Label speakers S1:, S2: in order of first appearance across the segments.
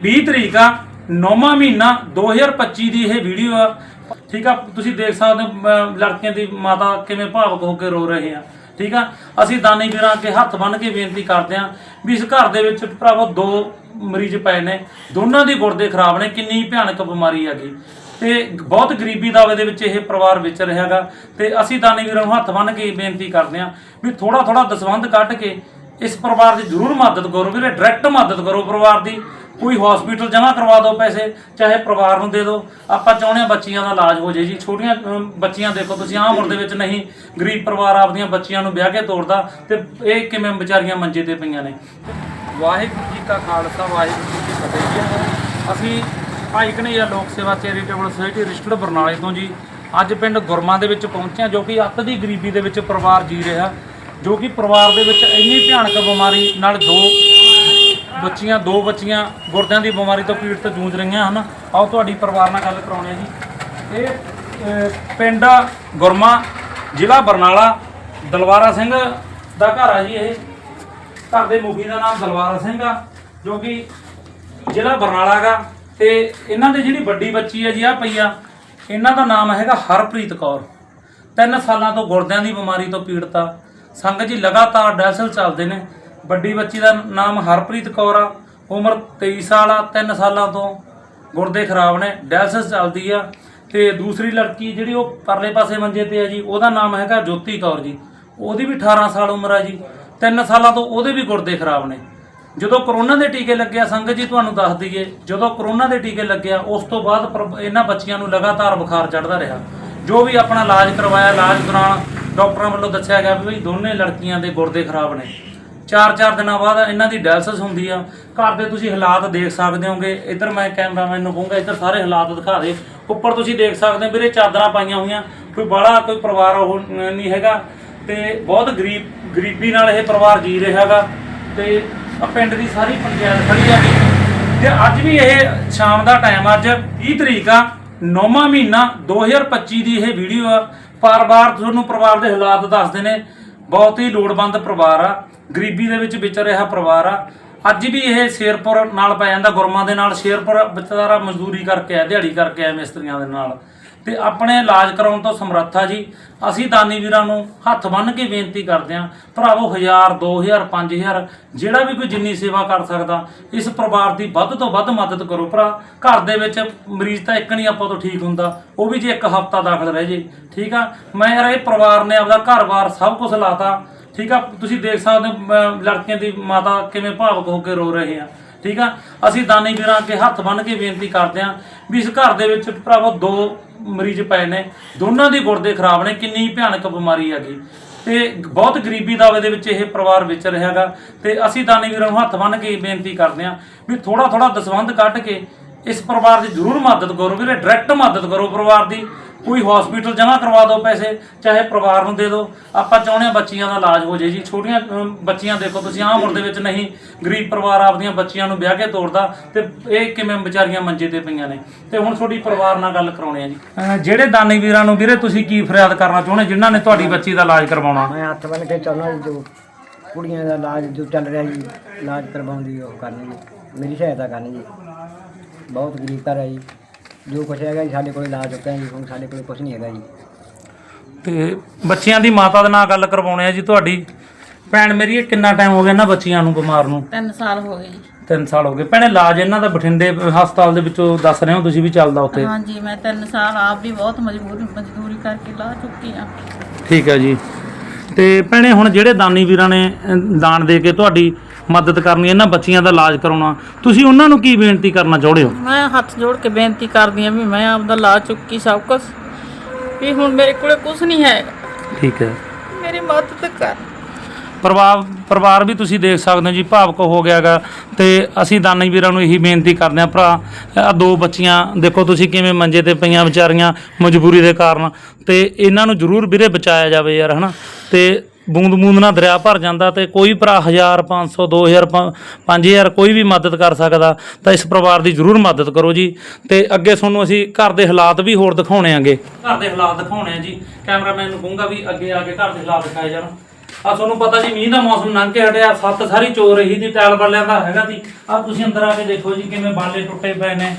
S1: 20 ਤਰੀਕ ਆ 9ਵਾਂ ਮਹੀਨਾ 2025 ਦੀ ਇਹ ਵੀਡੀਓ ਆ। ਠੀਕ ਆ, ਤੁਸੀਂ ਦੇਖ ਸਕਦੇ ਹੋ ਲੜਕੀਆਂ ਦੀ ਮਾਤਾ ਕਿਵੇਂ ਭਾਵਕ ਹੋ ਕੇ ਰੋ ਰਹੇ ਆ। ਠੀਕ ਆ, ਅਸੀਂ ਦਾਨੀ ਵੀਰਾਂ ਅੱਗੇ ਹੱਥ ਬੰਨ੍ਹ ਕੇ ਬੇਨਤੀ ਕਰਦੇ ਆ ਵੀ ਇਸ ਘਰ ਦੇ ਵਿੱਚ ਭਰਾਵੋ ਦੋ ਮਰੀਜ਼ ਪਏ ਨੇ। ਦੋਨਾਂ ਦੀ ਗੁਰਦੇ ਖਰਾਬ ਨੇ, ਕਿੰਨੀ ਭਿਆਨਕ ਬਿਮਾਰੀ ਹੈਗੀ। ਤੇ ਬਹੁਤ ਗਰੀਬੀ ਦਾਵੇ ਦੇ ਵਿੱਚ ਇਹ ਪਰਿਵਾਰ ਵਿਚ ਰਿਹਾਗਾ ਤੇ ਅਸੀਂ ਦਾਨੀ ਵੀਰਾਂ ਨੂੰ ਹੱਥ ਬੰਨ੍ਹ ਕੇ ਬੇਨਤੀ ਕਰਦੇ ਆ ਵੀ ਥੋੜਾ ਥੋੜਾ ਦਸਵੰਧ ਕੱਢ ਕੇ ਇਸ ਪਰਿਵਾਰ ਦੀ ਜ਼ਰੂਰ ਮਦਦ ਕਰੋ, ਵੀਰੇ ਡਾਇਰੈਕਟ ਮਦਦ ਕਰੋ ਪਰਿਵਾਰ ਦੀ। ਕੋਈ ਹਸਪੀਟਲ ਜਮ੍ਹਾਂ ਕਰਵਾ ਦਿਓ ਪੈਸੇ ਚਾਹੇ ਪਰਿਵਾਰ ਨੂੰ ਦੇ ਦਿਓ। ਆਪਾਂ ਚਾਹੁੰਦੇ ਹਾਂ ਬੱਚੀਆਂ ਦਾ ਇਲਾਜ ਹੋ ਜੇ ਜੀ। ਛੋਟੀਆਂ ਅਮ, ਬੱਚੀਆਂ ਦੇਖੋ ਤੁਸੀਂ ਆਹ ਉਮਰ ਦੇ ਵਿੱਚ ਨਹੀਂ ਗਰੀਬ ਪਰਿਵਾਰ ਆਪਦੀਆਂ ਬੱਚੀਆਂ ਨੂੰ ਵਿਆਹ ਕੇ ਤੋੜਦਾ ਤੇ ਇਹ ਕਿਵੇਂ ਵਿਚਾਰੀਆਂ ਮੰਜੇ ਤੇ ਪਈਆਂ ਨੇ। ਵਾਹਿਗੁਰੂ ਜੀ ਕਾ ਖਾਲਸਾ ਵਾਹਿਗੁਰੂ ਜੀ ਕੀ ਫਤਿਹ ਜੀ। ਅਸੀਂ ਭਾਈ ਕਨਈਆ ਲੋਕ ਸੇਵਾ ਚੈਰੀਟੇਬਲ ਸੁਸਾਇਟੀ ਰਜਿਸਟਰਡ ਬਰਨਾਲੇ ਤੋਂ ਜੀ ਅੱਜ ਪਿੰਡ ਗੁਰਮਾ ਦੇ ਵਿੱਚ ਪਹੁੰਚੇ ਹਾਂ ਜੋ ਕਿ ਅੱਤ ਦੀ ਗਰੀਬੀ ਦੇ ਵਿੱਚ ਪਰਿਵਾਰ ਜੀ ਰਿਹਾ ਜੋ ਕਿ ਪਰਿਵਾਰ ਦੇ ਵਿੱਚ ਇੰਨੀ ਭਿਆਨਕ ਬਿਮਾਰੀ ਨਾਲ ਦੋ ਬੱਚੀਆਂ, ਦੋ ਬੱਚੀਆਂ ਗੁਰਦਿਆਂ ਦੀ ਬਿਮਾਰੀ ਤੋਂ ਪੀੜਤ ਜੂਝ ਰਹੀਆਂ ਹਨ। ਆਓ ਤੁਹਾਡੀ ਪਰਿਵਾਰ ਨਾਲ ਗੱਲ ਕਰਾਉਣੇ ਆ ਜੀ। ਇਹ ਪਿੰਡ ਗੁਰਮਾ, ਜ਼ਿਲ੍ਹਾ ਬਰਨਾਲਾ, ਦਲਵਾਰਾ ਸਿੰਘ ਦਾ ਘਰ ਆ ਜੀ ਇਹ। ਘਰ ਦੇ ਮੁਖੀ ਦਾ ਨਾਮ ਦਲਵਾਰਾ ਸਿੰਘ ਆ, ਜੋ ਕਿ ਜ਼ਿਲ੍ਹਾ ਬਰਨਾਲਾ ਗਾ। ਤੇ ਇਹਨਾਂ ਦੀ ਜਿਹੜੀ ਵੱਡੀ ਬੱਚੀ ਹੈ ਜੀ ਆ ਪਈਆ ਇਹਨਾਂ ਦਾ ਨਾਮ ਹੈਗਾ ਹਰਪ੍ਰੀਤ ਕੌਰ। ਤਿੰਨ ਸਾਲਾਂ ਤੋਂ ਗੁਰਦਿਆਂ ਦੀ ਬਿਮਾਰੀ ਤੋਂ ਪੀੜਤ ਆ। ਸੰਗਤ ਜੀ ਲਗਾਤਾਰ ਡੈਸਲ ਚੱਲਦੇ ਨੇ। ਵੱਡੀ ਬੱਚੀ ਦਾ ਨਾਮ ਹਰਪ੍ਰੀਤ ਕੌਰ ਆ। ਉਮਰ 23 ਸਾਲ ਆ 3 ਸਾਲਾਂ ਤੋਂ ਗੁਰਦੇ ਖਰਾਬ ਨੇ, ਡਾਇਲਸਿਸ ਚੱਲਦੀ ਆ। ਤੇ ਦੂਸਰੀ ਲੜਕੀ ਜਿਹੜੀ ਉਹ ਪਰਲੇ ਪਾਸੇ ਮੰਜੇ ਤੇ ਆ ਜੀ, ਉਹਦਾ ਨਾਮ ਹੈਗਾ ਜੋਤੀ ਕੌਰ ਜੀ। ਉਹਦੀ ਵੀ 18 ਸਾਲ ਉਮਰ ਆ ਜੀ। 3 ਸਾਲਾਂ ਤੋਂ ਉਹਦੇ ਵੀ ਗੁਰਦੇ ਖਰਾਬ ਨੇ। ਜਦੋਂ ਕਰੋਨਾ ਦੇ ਟੀਕੇ ਲੱਗਿਆ, ਸੰਗਤ ਜੀ ਤੁਹਾਨੂੰ ਦੱਸ ਦਈਏ, ਜਦੋਂ ਕਰੋਨਾ ਦੇ ਟੀਕੇ ਲੱਗਿਆ, ਉਸ ਤੋਂ ਬਾਅਦ ਪਰ- ਇਹਨਾਂ ਬੱਚੀਆਂ ਨੂੰ ਲਗਾਤਾਰ ਬੁਖਾਰ ਚੜ੍ਹਦਾ ਰਿਹਾ। ਜੋ ਵੀ ਆਪਣਾ ਇਲਾਜ ਕਰਵਾਇਆ, ਇਲਾਜ ਦੌਰਾਨ ਡਾਕਟਰਾਂ ਵੱਲੋਂ ਦੱਸਿਆ ਗਿਆ ਵੀ ਬਈ ਦੋਨੇ ਲੜਕੀਆਂ ਦੇ ਗੁਰਦੇ ਖਰਾਬ ਨੇ। ਚਾਰ ਚਾਰ ਦਿਨਾਂ ਬਾਅਦ ਇਹਨਾਂ ਦੀ ਡਾਇਲਸਿਸ ਹੁੰਦੀ ਆ। ਘਰ ਦੇ ਤੁਸੀਂ ਹਾਲਾਤ ਦੇਖ ਸਕਦੇ ਹੋਗੇ। ਇੱਧਰ ਮੈਂ ਕੈਮਰਾਮੈਨ ਨੂੰ ਕਹੂੰਗਾ, ਇੱਧਰ ਸਾਰੇ ਹਾਲਾਤ ਦਿਖਾ ਦੇ। ਉੱਪਰ ਤੁਸੀਂ ਦੇਖ ਸਕਦੇ ਹੋ, ਵੀਰੇ ਚਾਦਰਾਂ ਪਾਈਆਂ ਹੋਈਆਂ। ਕੋਈ ਬੜਾ ਕੋਈ ਪਰਿਵਾਰ ਉਹ ਨਹੀਂ ਹੈਗਾ। ਤੇ ਬਹੁਤ ਗਰੀਬ, ਗਰੀਬੀ ਨਾਲ ਇਹ ਪਰਿਵਾਰ ਜੀ ਰਿਹਾ ਹੈਗਾ। ਤੇ ਪਿੰਡ ਦੀ ਸਾਰੀ ਪੰਚਾਇਤ ਖੜੀ ਆ। ਤੇ ਅੱਜ ਵੀ ਇਹ ਸ਼ਾਮ ਦਾ ਟਾਈਮ ਅੱਜ 20 ਤਰੀਕ ਆ 9ਵਾਂ ਮਹੀਨਾ 2025 ਦੀ ਇਹ ਵੀਡੀਓ ਆ। ਬਾਰ-ਬਾਰ ਤੁਹਾਨੂੰ ਪਰਿਵਾਰ ਦੇ ਹਾਲਾਤ ਦੱਸਦੇ ਨੇ। ਬਹੁਤ ਹੀ ਲੋੜਵੰਦ ਪਰਿਵਾਰ ਆ। ਗਰੀਬੀ ਦੇ ਵਿੱਚ ਵਿਚਰ ਰਿਹਾ ਪਰਿਵਾਰ ਆ। ਅੱਜ ਵੀ ਇਹ ਸ਼ੇਰਪੁਰ ਨਾਲ ਪੈ ਜਾਂਦਾ, ਗੁਰਮਾਂ ਦੇ ਨਾਲ। ਸ਼ੇਰਪੁਰ ਵਿਚਾਰਾ ਮਜ਼ਦੂਰੀ ਕਰਕੇ ਆ ਦਿਹਾੜੀ ਕਰਕੇ ਆ ਮਿਸਤਰੀਆਂ ਦੇ ਨਾਲ। ਤੇ ਆਪਣੇ ਇਲਾਜ ਕਰਾਉਣ ਤੋਂ ਸਮਰੱਥਾ ਜੀ। ਅਸੀਂ ਦਾਨੀ ਵੀਰਾਂ ਨੂੰ ਹੱਥ ਬੰਨ੍ਹ ਕੇ ਬੇਨਤੀ ਕਰਦੇ ਆਂ, ਭਰਾਵੋ 1000 2000 5000 ਜਿਹੜਾ ਵੀ ਕੋਈ ਜਿੰਨੀ ਸੇਵਾ ਕਰ ਸਕਦਾ, ਇਸ ਪਰਿਵਾਰ ਦੀ ਵੱਧ ਤੋਂ ਵੱਧ ਮਦਦ ਕਰੋ ਭਰਾ। ਘਰ ਦੇ ਵਿੱਚ ਮਰੀਜ਼ ਤਾਂ ਇੱਕ ਨਹੀਂ ਆਪਾਂ ਤੋਂ ਠੀਕ ਹੁੰਦਾ, ਉਹ ਵੀ ਜੇ ਇੱਕ ਹਫਤਾ ਦਾਖਲ ਰਹਿ ਜੇ। ਠੀਕ ਆ? ਮੈਂ ਯਾਰ ਇਹ ਪਰਿਵਾਰ ਨੇ ਆਪਦਾ ਘਰ-ਬਾਰ ਸਭ ਕੁਝ ਲਾਤਾ। ਠੀਕ ਆ? ਤੁਸੀਂ ਦੇਖ ਸਕਦੇ ਹੋ ਅਮ, ਲੜਕੀਆਂ ਦੀ ਮਾਤਾ ਕਿਵੇਂ ਭਾਵਕ ਹੋ ਕੇ ਰੋ ਰਹੇ ਆ। ਠੀਕ ਆ? ਅਸੀਂ ਦਾਨੀ ਵੀਰਾਂ ਅੱਗੇ ਹੱਥ ਬੰਨ੍ਹ ਕੇ ਬੇਨਤੀ ਕਰਦੇ ਆ ਵੀ ਇਸ ਘਰ ਦੇ ਵਿੱਚ ਭਰਾਵੋ ਦੋ ਮਰੀਜ਼ ਪਏ ਨੇ। ਦੋਨਾਂ ਦੀ ਗੁਰਦੇ ਖਰਾਬ ਨੇ ਕਿੰਨੀ ਭਿਆਨਕ ਬਿਮਾਰੀ ਹੈਗੀ। ਤੇ ਬਹੁਤ ਗਰੀਬੀ ਦਾਵੇ ਦੇ ਵਿੱਚ ਇਹ ਪਰਿਵਾਰ ਵਿਚ ਰਿਹਾਗਾ ਤੇ ਅਸੀਂ ਦਾਨੀ ਵੀਰਾਂ ਨੂੰ ਹੱਥ ਬੰਨ੍ਹ ਕੇ ਬੇਨਤੀ ਕਰਦੇ ਆ ਵੀ ਥੋੜਾ ਥੋੜਾ ਦਸਵੰਧ ਕੱਢ ਕੇ ਇਸ ਪਰਿਵਾਰ ਦੀ ਜ਼ਰੂਰ ਮਦਦ ਕਰੋ ਵੀਰੇ ਡਾਇਰੈਕਟ ਮਦਦ ਕਰੋ ਪਰਿਵਾਰ ਦੀ। ਕੋਈ ਹਸਪੀਟਲ ਜਮ੍ਹਾਂ ਕਰਵਾ ਦਿਓ ਪੈਸੇ ਚਾਹੇ ਪਰਿਵਾਰ ਨੂੰ ਦੇ ਦਿਓ। ਆਪਾਂ ਚਾਹੁੰਦੇ ਹਾਂ ਬੱਚੀਆਂ ਦਾ ਇਲਾਜ ਹੋ ਜੇ ਜੀ। ਛੋਟੀਆਂ ਅਮ, ਬੱਚੀਆਂ ਦੇਖੋ ਤੁਸੀਂ ਆਹ ਉਮਰ ਦੇ ਵਿੱਚ ਨਹੀਂ ਗਰੀਬ ਪਰਿਵਾਰ ਆਪਦੀਆਂ ਬੱਚੀਆਂ ਨੂੰ ਵਿਆਹ ਕੇ ਤੋਰਦਾ ਤੇ ਇਹ ਕਿਵੇਂ ਵਿਚਾਰੀਆਂ ਮੰਜੇ ਤੇ ਪਈਆਂ ਨੇ। ਤੇ ਹੁਣ ਤੁਹਾਡੀ ਪਰਿਵਾਰ ਨਾਲ ਗੱਲ ਕਰਾਉਣੀ ਆ ਜੀ। ਅਹ, ਜਿਹੜੇ ਦਾਨੀ ਵੀਰਾਂ ਨੂੰ ਵੀਰੇ ਤੁਸੀਂ ਕੀ ਫਰਿਆਦ ਕਰਨਾ ਚਾਹੁੰਦੇ? ਜਿਨ੍ਹਾਂ ਨੇ ਤੁਹਾਡੀ ਬੱਚੀ ਦਾ ਇਲਾਜ ਕਰਵਾਉਣਾ?
S2: ਮੈਂ ਹੱਥ ਬੰਨ ਕੇ ਚਾਹੁੰਦਾ ਜੀ ਜੋ ਕੁੜੀਆਂ ਦਾ ਇਲਾਜ ਜੋ ਚੱਲ ਰਿਹਾ ਜੀ ਇਲਾਜ ਕਰਵਾਉਣ ਦੀ ਉਹ ਕਰਨੀ ਜੀ ਮੇਰੀ ਸਹਾਇਤਾ ਕਰਨੀ ਜੀ ਬਹੁਤ ਗਰੀਬ ਘਰ ਹੈ ਜੀ। ਜੋ ਕੁਛ ਹੈਗਾ ਜੀ ਸਾਡੇ ਕੋਲ ਇਲਾਜ ਹੁੰਦਾ ਜੀ ਹੁਣ ਸਾਡੇ ਕੋਲ ਕੁਛ ਨਹੀਂ ਹੈਗਾ ਜੀ।
S1: ਤੇ ਬੱਚਿਆਂ ਦੀ ਮਾਤਾ ਦੇ ਨਾਲ ਗੱਲ ਕਰਵਾਉਣੀ ਆ ਜੀ ਤੁਹਾਡੀ। ਭੈਣ ਮੇਰੀ ਇਹ ਕਿੰਨਾ ਟਾਈਮ ਹੋ ਗਿਆ ਇਹਨਾਂ ਬੱਚੀਆਂ ਨੂੰ ਬਿਮਾਰ ਨੂੰ?
S3: ਤਿੰਨ ਸਾਲ ਹੋ ਗਏ ਜੀ।
S1: 3 ਸਾਲ ਹੋ ਗਏ। ਭੈਣੇ ਇਲਾਜ ਇਹਨਾਂ ਦਾ ਬਠਿੰਡੇ ਹਸਪਤਾਲ ਦੇ ਵਿੱਚੋਂ ਦੱਸ ਰਹੇ ਹੋ ਤੁਸੀਂ ਵੀ ਚੱਲਦਾ ਉੱਥੇ?
S3: ਹਾਂਜੀ ਮੈਂ ਤਿੰਨ ਸਾਲ ਆਪ ਵੀ ਬਹੁਤ ਮਜਬੂਰ ਮਜ਼ਦੂਰੀ ਕਰਕੇ ਲਾ ਚੁੱਕੀ ਆ।
S1: ਠੀਕ ਹੈ ਜੀ। ਤੇ ਭੈਣੇ ਹੁਣ ਜਿਹੜੇ ਦਾਨੀ ਵੀਰਾਂ ਨੇ ਦਾਨ ਦੇ ਕੇ ਤੁਹਾਡੀ ਮਦਦ ਕਰਨੀ ਇਹਨਾਂ ਬੱਚੀਆਂ ਦਾ ਇਲਾਜ ਕਰਾਉਣਾ। ਤੁਸੀਂ ਉਹਨਾਂ ਨੂੰ ਕੀ ਬੇਨਤੀ ਕਰਨਾ ਚਾਹੁੰਦੇ ਹੋ?
S3: ਮੈਂ ਹੱਥ ਜੋੜ ਕੇ ਬੇਨਤੀ ਕਰਦੀ ਆ ਵੀ ਮੈਂ ਆਪਦਾ ਲਾ ਚੁੱਕੀ ਸਭ ਕੁਝ ਵੀ ਹੁਣ ਮੇਰੇ ਕੋਲੇ ਕੁਝ ਨਹੀਂ ਹੈ।
S1: ਠੀਕ ਹੈ।
S3: ਮੇਰੀ ਮਦਦ ਕਰ।
S1: ਪਰਿਵਾਰ ਪਰਿਵਾਰ ਵੀ ਤੁਸੀਂ ਦੇਖ ਸਕਦੇ ਹੋ ਜੀ ਭਾਵਕ ਹੋ ਗਿਆਗਾ ਤੇ ਅਸੀਂ ਦਾਨੀ ਵੀਰਾਂ ਨੂੰ ਇਹੀ ਬੇਨਤੀ ਕਰਦੇ ਹਾਂ ਭਰਾ ਆ ਦੋ ਬੱਚੀਆਂ ਦੇਖੋ ਤੁਸੀਂ ਕਿਵੇਂ ਮੰਜੇ ਤੇ ਪਈਆਂ ਵਿਚਾਰੀਆਂ ਮਜਬੂਰੀ ਦੇ ਕਾਰਨ। ਤੇ ਇਹਨਾਂ ਨੂੰ ਜ਼ਰੂਰ ਵੀਰੇ ਬਚਾਇਆ ਜਾਵੇ ਯਾਰ ਹਨਾ? ਤੇ ਬੂੰਦ ਬੂੰਦ ਨਾਲ ਦਰਿਆ ਭਰ ਜਾਂਦਾ ਤੇ ਕੋਈ ਭਰਾ 1000 500 2000 5000 ਕੋਈ ਵੀ ਮਦਦ ਕਰ ਸਕਦਾ ਤਾਂ ਇਸ ਪਰਿਵਾਰ ਦੀ ਜ਼ਰੂਰ ਮਦਦ ਕਰੋ ਜੀ। ਤੇ ਅੱਗੇ ਤੁਹਾਨੂੰ ਅਸੀਂ ਘਰ ਦੇ ਹਾਲਾਤ ਵੀ ਹੋਰ ਦਿਖਾਉਣੇ ਆਂਗੇ। ਘਰ ਦੇ ਹਾਲਾਤ ਦਿਖਾਉਣੇ ਆ ਜੀ। ਕੈਮਰਾਮੈਨ ਨੂੰ ਕਹੂੰਗਾ ਵੀ ਅੱਗੇ ਆ ਕੇ ਘਰ ਦੇ ਹਾਲਾਤ ਦਿਖਾਏ ਜਾਣ। ਆ ਤੁਹਾਨੂੰ ਪਤਾ ਜੀ ਮੀਂਹ ਦਾ ਮੌਸਮ ਲੰਘ ਕੇ ਹਟਿਆ ਸੱਤ ਸਾਰੀ ਚੋ ਰਹੀ ਦੀ ਟੈਲ ਵਾਲਿਆਂ ਦਾ ਹੈਗਾ ਸੀ ਆ ਤੁਸੀਂ ਅੰਦਰ ਆ ਕੇ ਦੇਖੋ ਜੀ ਕਿਵੇਂ ਬਾਲੇ ਟੁੱਟੇ ਪਏ ਨੇ।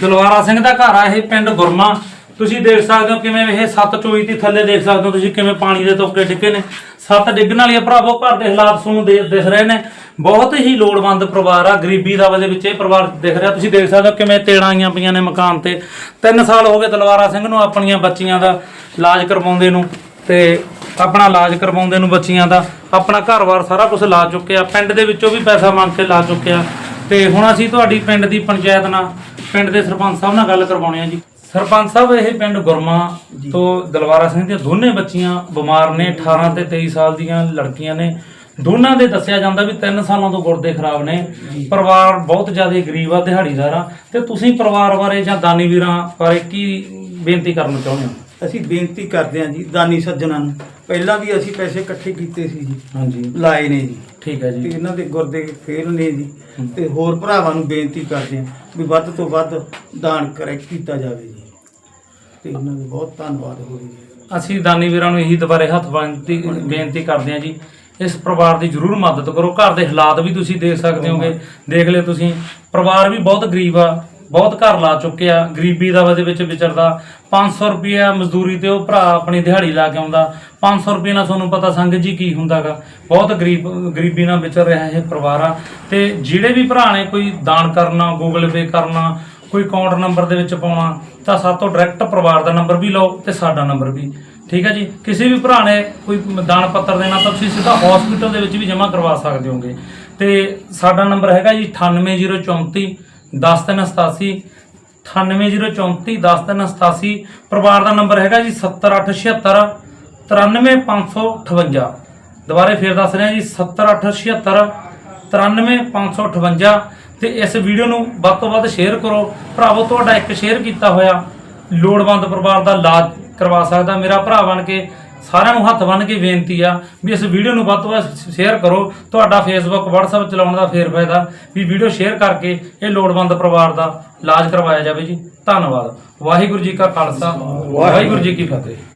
S1: ਦਲਵਾਰਾ ਸਿੰਘ ਦਾ ਘਰ ਆ ਇਹ ਪਿੰਡ ਗੁਰਮਾ। ਤੁਸੀਂ ਦੇਖ ਸਕਦੇ ਹੋ ਕਿਵੇਂ ਇਹ ਸੱਤ ਚੋਈ ਦੀ ਥੱਲੇ ਦੇਖ ਸਕਦੇ ਹੋ ਤੁਸੀਂ ਕਿਵੇਂ ਪਾਣੀ ਦੇ ਤੋਕੇ ਡਿੱਗੇ ਨੇ। ਸੱਤ ਡਿੱਗਣ ਵਾਲੀਆਂ ਭਰਾਵੋ, ਘਰ ਦੇ ਹਾਲਾਤ ਤੁਹਾਨੂੰ ਦੇ- ਦਿਖ ਰਹੇ ਨੇ। ਬਹੁਤ ਹੀ ਲੋੜਵੰਦ ਪਰਿਵਾਰ ਆ, ਗਰੀਬੀ ਦਾ ਵਜੇ ਵਿੱਚ ਇਹ ਪਰਿਵਾਰ ਦਿਖ ਰਿਹਾ। ਤੁਸੀਂ ਦੇਖ ਸਕਦੇ ਹੋ ਕਿਵੇਂ ਤੇੜਾਂ ਆਈਆਂ ਪਈਆਂ ਨੇ ਮਕਾਨ ਤੇ। 3 ਸਾਲ ਹੋ ਗਏ ਦਲਵਾਰਾ ਸਿੰਘ ਨੂੰ, ਆਪਣੀਆਂ ਬੱਚੀਆਂ ਦਾ ਇਲਾਜ ਕਰਵਾਉਂਦੇ ਨੂੰ ਤੇ ਆਪਣਾ ਇਲਾਜ ਕਰਵਾਉਂਦੇ ਨੂੰ ਬੱਚੀਆਂ ਦਾ। ਆਪਣਾ ਘਰ-ਬਾਰ ਸਾਰਾ ਕੁਝ ਲਾ ਚੁੱਕਿਆ। ਪਿੰਡ ਦੇ ਵਿੱਚੋਂ ਵੀ ਪੈਸਾ ਮੰਗ ਕੇ ਲਾ ਚੁੱਕਿਆ। ਤੇ ਹੁਣ ਅਸੀਂ ਤੁਹਾਡੀ ਪਿੰਡ ਦੀ ਪੰਚਾਇਤ ਨਾਲ, ਪਿੰਡ ਦੇ ਸਰਪੰਚ ਸਾਹਿਬ ਨਾਲ ਗੱਲ ਕਰਵਾਉਣੀ ਆ ਜੀ। ਸਰਪੰਚ ਸਾਹਿਬ ਇਹ ਪਿੰਡ ਗੁਰਮਾ ਤੋਂ ਦਲਵਾਰਾ ਸਿੰਘ ਦੀਆਂ ਦੋਨੇ ਬੱਚੀਆਂ ਬਿਮਾਰ ਨੇ 18 ਤੇ 23 ਸਾਲ ਦੀਆਂ ਲੜਕੀਆਂ ਨੇ। ਦੋਨਾਂ ਦੇ ਦੱਸਿਆ ਜਾਂਦਾ ਵੀ 3 ਸਾਲਾਂ ਤੋਂ ਗੁਰਦੇ ਖਰਾਬ ਨੇ। ਪਰਿਵਾਰ ਬਹੁਤ ਜ਼ਿਆਦਾ ਗਰੀਬ ਆ ਦਿਹਾੜੀਦਾਰ ਆ। ਤੇ ਤੁਸੀਂ ਪਰਿਵਾਰ ਬਾਰੇ ਜਾਂ ਦਾਨੀ ਵੀਰਾਂ ਬਾਰੇ ਕੀ ਬੇਨਤੀ ਕਰਨਾ ਚਾਹੁੰਦੇ ਹੋ?
S4: ਅਸੀਂ ਬੇਨਤੀ ਕਰਦੇ ਹਾਂ ਜੀ ਦਾਨੀ ਸੱਜਣਾਂ ਨੂੰ। ਪਹਿਲਾਂ ਵੀ ਅਸੀਂ ਪੈਸੇ ਇਕੱਠੇ ਕੀਤੇ ਸੀ ਜੀ।
S1: ਹਾਂਜੀ।
S4: ਲਾਏ ਨੇ ਜੀ।
S1: ਠੀਕ ਹੈ
S4: ਤੇ
S1: ਜੀ
S4: ਇਹਨਾਂ ਦੇ ਗੁਰਦੇ ਫੇਲ ਨੇ ਜੀ। ਤੇ ਹੋਰ ਭਰਾਵਾਂ ਨੂੰ ਬੇਨਤੀ ਕਰਦੇ ਹਾਂ ਵੀ ਵੱਧ ਤੋਂ ਵੱਧ ਦਾਨ ਕਰੇ ਕੀਤਾ ਜਾਵੇ ਜੀ। ਤੇ ਇਹਨਾਂ ਦਾ ਬਹੁਤ ਧੰਨਵਾਦ ਹੋਵੇ
S1: ਅਸੀਂ ਦਾਨੀ ਵੀਰਾਂ ਨੂੰ ਇਹੀ ਦੁਬਾਰੇ ਹੱਥ ਬੰਨ੍ਹਦੀ ਬੇਨਤੀ ਕਰਦੇ ਹਾਂ ਜੀ, ਇਸ ਪਰਿਵਾਰ ਦੀ ਜਰੂਰ ਮਦਦ ਕਰੋ। ਘਰ ਦੇ ਹਾਲਾਤ ਵੀ ਤੁਸੀਂ ਦੇਖ ਸਕਦੇ ਹੋਗੇ। ਦੇਖ ਲਿਓ ਤੁਸੀਂ, ਪਰਿਵਾਰ ਵੀ ਬਹੁਤ ਗਰੀਬ ਆ, ਬਹੁਤ ਘਰ ਲਾ ਚੁੱਕੇ ਆ। ਗਰੀਬੀ ਦਾ ਉਹਦੇ ਵਿੱਚ ਵਿਚਰਦਾ। 500 ਰੁਪਿਆ ਮਜ਼ਦੂਰੀ ਤੇ ਉਹ ਭਰਾ ਆਪਣੀ ਦਿਹਾੜੀ ਲਾ ਕੇ ਆਉਂਦਾ। 500 ਰੁਪਏ ਨਾਲ ਤੁਹਾਨੂੰ ਪਤਾ ਸੰਗਤ ਜੀ ਕੀ ਹੁੰਦਾਗਾ। ਬਹੁਤ ਗਰੀਬ, ਗਰੀਬੀ ਨਾਲ ਵਿਚਰ ਰਿਹਾ ਇਹ ਪਰਿਵਾਰ ਆ। ਤੇ ਜਿਹੜੇ ਵੀ ਭਰਾ ਨੇ ਕੋਈ ਦਾਨ ਕਰਨਾ ਗੂਗਲ ਪੇ ਕਰਨਾ ਕੋਈ ਅਕਾਊਂਟ ਨੰਬਰ ਦੇ ਵਿੱਚ ਪਾਉਣਾ, ਤਾਂ ਸਾਤੋਂ ਡਾਇਰੈਕਟ ਪਰਿਵਾਰ ਦਾ ਨੰਬਰ ਵੀ ਲਓ ਤੇ ਸਾਡਾ ਨੰਬਰ ਵੀ। ਠੀਕ ਹੈ ਜੀ? ਕਿਸੇ ਵੀ ਭਰਾ ਨੇ ਕੋਈ ਦਾਨ ਪੱਤਰ ਦੇਣਾ, ਤਾਂ ਤੁਸੀਂ ਸਿੱਧਾ ਹਸਪੀਟਲ ਦੇ ਵਿੱਚ ਵੀ ਜਮ੍ਹਾਂ ਕਰਵਾ ਸਕਦੇ ਹੋਗੇ। ਤੇ ਸਾਡਾ ਨੰਬਰ ਹੈਗਾ ਜੀ 98034 10387 98034 10387 ਪਰਿਵਾਰ ਦਾ ਨੰਬਰ ਹੈਗਾ ਜੀ 70876 93558 ਦੁਬਾਰੇ ਫੇਰ ਦੱਸ ਰਿਹਾ ਜੀ 70876 93558 ਤੇ ਇਸ ਵੀਡੀਓ ਨੂੰ ਵੱਧ ਤੋਂ ਵੱਧ ਸ਼ੇਅਰ ਕਰੋ। ਭਰਾਵੋ ਤੁਹਾਡਾ ਇੱਕ ਸ਼ੇਅਰ ਕੀਤਾ ਹੋਇਆ ਲੋੜਵੰਦ ਪਰਿਵਾਰ ਦਾ ਇਲਾਜ ਕਰਵਾ ਸਕਦਾ। ਮੇਰਾ ਭਰਾ ਬਣ ਕੇ ਸਾਰਿਆਂ ਨੂੰ ਹੱਥ ਬੰਨ੍ਹ ਕੇ ਬੇਨਤੀ ਆ ਵੀ ਇਸ ਵੀਡੀਓ ਨੂੰ ਵੱਧ ਤੋਂ ਵੱਧ ਸ਼ੇਅਰ ਕਰੋ। ਤੁਹਾਡਾ ਫੇਸਬੁੱਕ WhatsApp ਚਲਾਉਣ ਦਾ ਫੇਰ ਫਾਇਦਾ ਵੀ ਵੀਡੀਓ ਸ਼ੇਅਰ ਕਰਕੇ ਇਹ ਲੋੜਵੰਦ ਪਰਿਵਾਰ ਦਾ ਇਲਾਜ ਕਰਵਾਇਆ ਜਾਵੇ ਜੀ। ਧੰਨਵਾਦ। ਵਾਹਿਗੁਰੂ ਜੀ ਕਾ ਖਾਲਸਾ। ਵਾਹਿਗੁਰੂ ਜੀ ਕੀ ਫਤਿਹ।